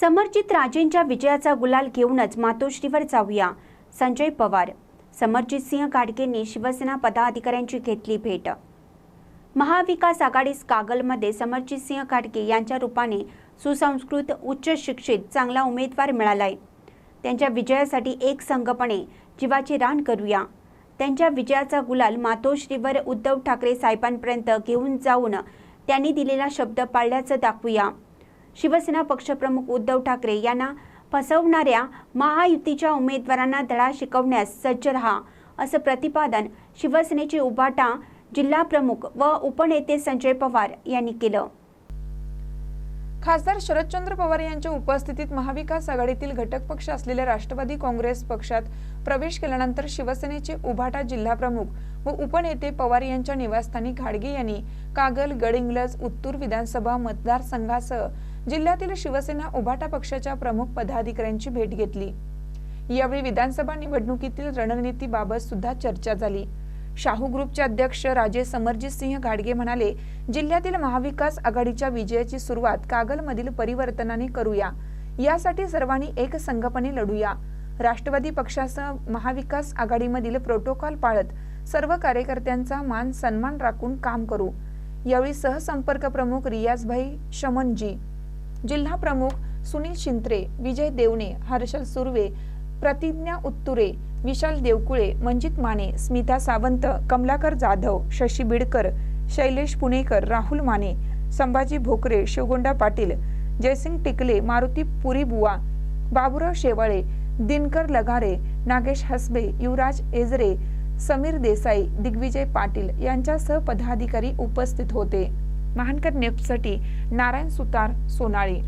समरजित राजेंच्या विजयाचा गुलाल घेऊनच मातोश्रीवर जाऊया. संजय पवार समरजित सिंह गाडगेंनी शिवसेना पदाधिकाऱ्यांची घेतली भेट. महाविकास आघाडीस कागलमध्ये समरजित सिंह गाडगे यांच्या रूपाने सुसंस्कृत उच्च शिक्षित चांगला उमेदवार मिळालाय. त्यांच्या विजयासाठी एक संघपणे जीवाची रान करूया. त्यांच्या विजयाचा गुलाल मातोश्रीवर उद्धव ठाकरे साहेबांपर्यंत घेऊन जाऊन त्यांनी दिलेला शब्द पाळल्याचं दाखवूया. शिवसेना पक्षप्रमुख उद्धव ठाकरे यांना फसवणाऱ्या महायुतीच्या उमेदवारांना धडा शिकवण्यास सज्ज रहा असं प्रतिपादन शिवसेनेचे उभाटा जिल्हा प्रमुख व उपनेते संजय पवार यांनी केलं. खासदार शरदचंद्र पवार यांच्या उपस्थितीत महाविकास आघाडीतील घटक पक्ष असलेल्या राष्ट्रवादी काँग्रेस पक्षात प्रवेश केल्यानंतर शिवसेनेचे उभाटा जिल्हाप्रमुख व उपनेते पवार यांच्या निवासस्थानी घाडगे यांनी कागल गडिंगलज उत्तूर विधानसभा मतदारसंघासह जिल्ह्यातील शिवसेना उभाटा पक्षाच्या प्रमुख पदाधिकाऱ्यांची भेट घेतली. यावेळी विधानसभा निवडणुकीतील रणनीतीबाबत सुद्धा चर्चा झाली. शाहू ग्रुपचे अध्यक्ष राजे समरजित सिंह घाडगे म्हणाले जिल्ह्यातील महाविकास आघाडीच्या विजयाची सुरुवात कागलमधील परिवर्तनाने करूया. यासाठी सर्वांनी एक संघपणे लढूया. राष्ट्रवादी पक्षासह महाविकास आघाडीमधील प्रोटोकॉल पाळत सर्व कार्यकर्त्यांचा मान सन्मान राखून काम करू. यावेळी सहसंपर्क प्रमुख रियाजभाई शमनजी जिल्हा प्रमुख सुनील शिंत्रे विजय देवणे हर्षल सुर्वे प्रतिज्ञा उत्तुरे विशाल देवकुळे मंजित माने स्मिता सावंत कमलाकर जाधव शशी बिडकर शैलेश पुणेकर राहुल माने संभाजी भोकरे शिवगोंडा पाटील जयसिंग टिकले मारुती पुरीबुवा बाबुराव शेवाळे दिनकर लगारे नागेश हसबे युवराज एजरे समीर देसाई दिग्विजय पाटील यांच्यासह पदाधिकारी उपस्थित होते. महानकर नेपसाठी नारायण सुतार सोनाळी.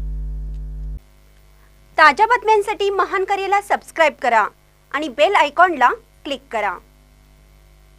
ताज्या बातम्यांसाठी महानकरेला सबस्क्राईब करा आणि बेल आयकॉनला क्लिक करा.